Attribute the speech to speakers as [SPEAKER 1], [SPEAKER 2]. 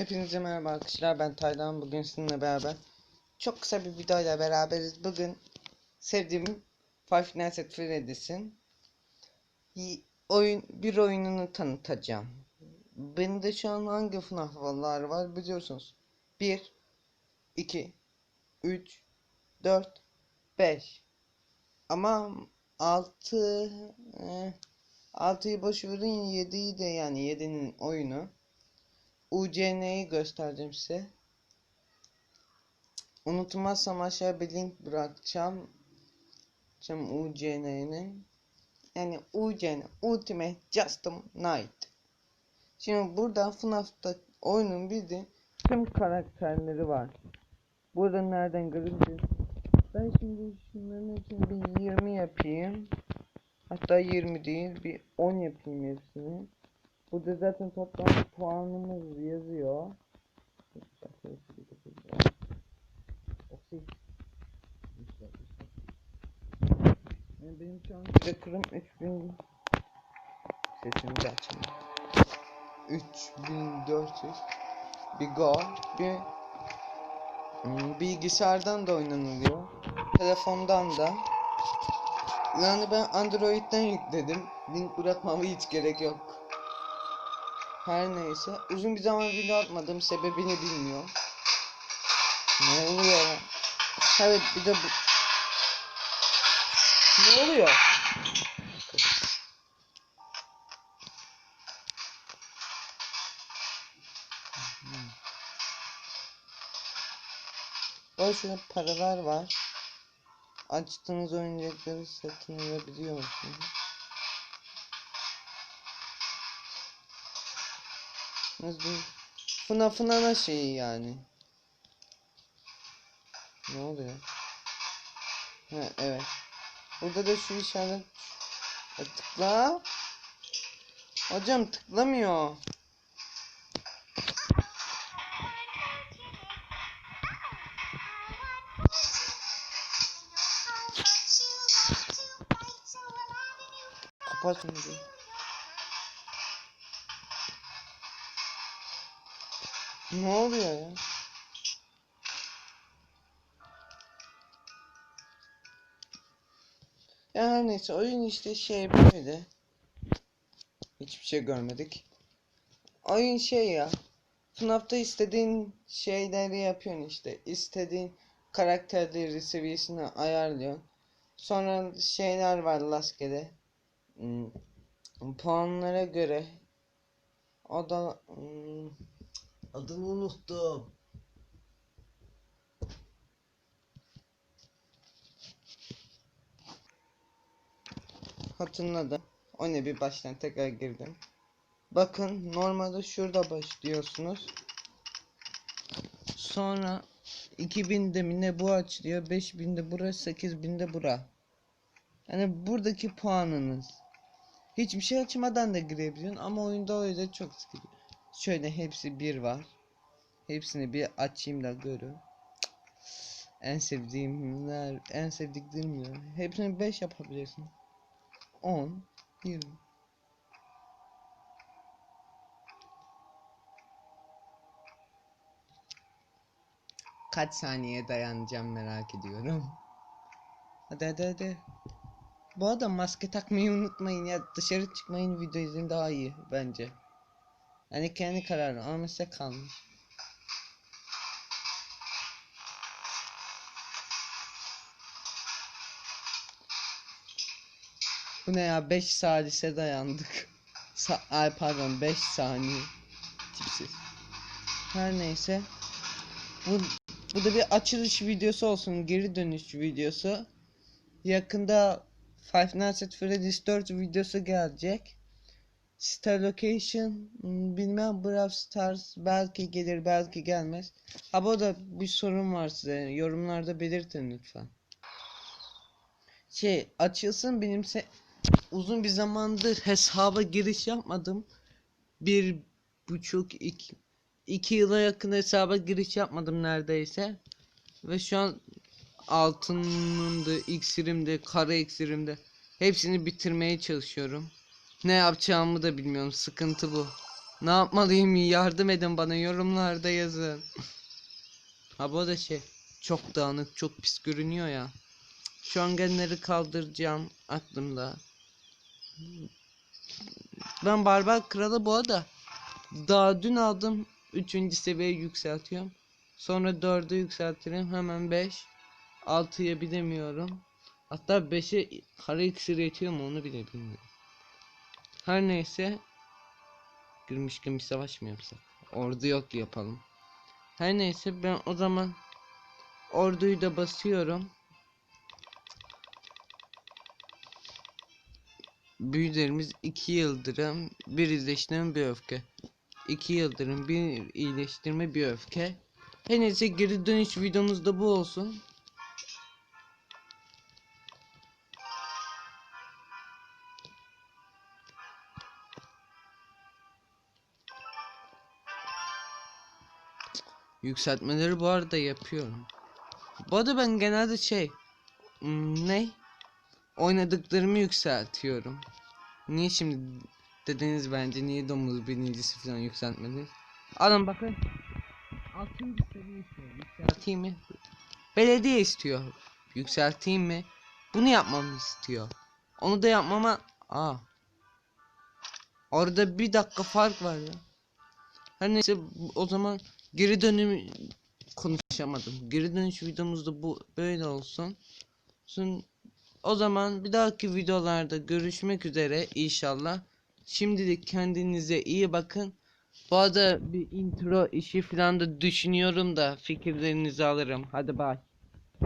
[SPEAKER 1] Hepinize merhaba arkadaşlar ben Taylan bugün sizinle beraber çok kısa bir videoyla beraberiz bugün sevdiğim Five Nights at Freddy's'in oyun bir oyununu tanıtacağım. Benim de şu an hangi FNAF'lar var biliyorsunuz. 1 2 3 4 5 ama 6 6'yı boş verin 7'yi de yani 7'nin oyunu. UCN'yi göstereceğim size. Unutmazsam aşağıya bir link bırakacağım. Şimdi UCN'nin. Yani UCN Ultimate Custom Night. Şimdi burada FNAF'ta oyunun bildiğin tüm karakterleri var. Burada nereden göreceğiz? Ben şimdi şunların hepsini bir 20 yapayım. Hatta 20 değil bir 10 yapayım hepsini. Burada zaten toplam puanımız yazıyor. Yani benim şu an rekorum 3000 sesimi de açayım. 3400 bir go bir hmm, bilgisayardan da oynanılıyor. Telefondan da. Yani ben Android'den yükledim. Link bırakmama hiç gerek yok. Her neyse. Uzun bir zaman video atmadım. Sebebini bilmiyorum. Ne oluyor? Evet bir de bu. Ne oluyor? Bak paralar var. Açtığınız oyuncakları satın alabiliyor musunuz? Nasıl? FNAF'ın ana şeyi yani. Ne oluyor? Ha evet. Burada da şu işaret E, tıkla. Hocam tıklamıyor. Kapat şunu. Ne oluyor ya? Ya her neyse oyun işte şey böyle. Hiçbir şey görmedik. Oyun şey ya. FNAF'ta istediğin şeyleri yapıyorsun işte. İstediğin karakterleri seviyesine ayarlıyorsun. Sonra şeyler var rastgele. Hmm, puanlara göre. O da hmm, adını unuttum. Hatırladım. O ne bir baştan tekrar girdim. Bakın normalde şurada başlıyorsunuz. Sonra 2000'de mi ne bu açılıyor. 5000'de bura 8000'de bura. Yani buradaki puanınız. Hiçbir şey açmadan da girebiliyorsun ama oyunda öyle çok sıkıcı. Şöyle hepsi bir var. Hepsini bir açayım da görün. En sevdiğimler, en sevdiklerim ya. Hepsini 5 yapabilirsin. 10, 20. Kaç saniye dayanacağım merak ediyorum. Hadi hadi hadi. Bu arada maske takmayı unutmayın ya dışarı çıkmayın video izin daha iyi bence. Yani kendi kararı ama size kalmış. Bu ne ya 5 salise dayandık. Sa Ay pardon 5 saniye. Tipsiz. Her neyse. Bu, bu da bir açılış videosu olsun. Geri dönüş videosu. Yakında Five Nights at Freddy's 4 videosu gelecek. Star Location hmm, bilmem Brawl Stars belki gelir belki gelmez. Ha bu da bir sorun var size. Yorumlarda belirtin lütfen. Şey açılsın benimse uzun bir zamandır hesaba giriş yapmadım. Bir buçuk iki, iki yıla yakın hesaba giriş yapmadım neredeyse. Ve şu an altınımda, iksirimde, kara iksirimde hepsini bitirmeye çalışıyorum. Ne yapacağımı da bilmiyorum. Sıkıntı bu. Ne yapmalıyım yardım edin bana yorumlarda yazın. Ha bu da şey çok dağınık çok pis görünüyor ya. Şu hangenleri kaldıracağım aklımda. Ben barbar kralı bu arada daha dün aldım 3. seviyeye yükseltiyorum. Sonra 4'e yükseltirim hemen 5 6'ya bilemiyorum. Hatta 5'e kara iksir yetiyor mu onu bile bilmiyorum. Her neyse girmişken bir savaş? Ordu yok yapalım. Her neyse ben o zaman orduyu da basıyorum. Büyülerimiz 2 yıldırım, bir iyileştirme, bir öfke. 2 yıldırım, bir iyileştirme, bir öfke. Her neyse geri dönüş videomuz da bu olsun. Yükseltmeleri bu arada yapıyorum. Bu arada ben genelde şey hmm, ne oynadıklarımı yükseltiyorum. Niye şimdi dediniz bence niye domuz birincisi falan yükseltmediniz? Alın bakın. 6. seviye istiyor. Yükselteyim mi? Belediye istiyor. Yükselteyim mi? Bunu yapmamı istiyor. Onu da yapmama aa. Orada bir dakika fark var ya. Her neyse o zaman geri dönüm konuşamadım. Geri dönüş videomuzda bu böyle olsun. Son, o zaman bir dahaki videolarda görüşmek üzere inşallah. Şimdilik kendinize iyi bakın. Bu arada bir intro işi falan da düşünüyorum da fikirlerinizi alırım. Hadi bay.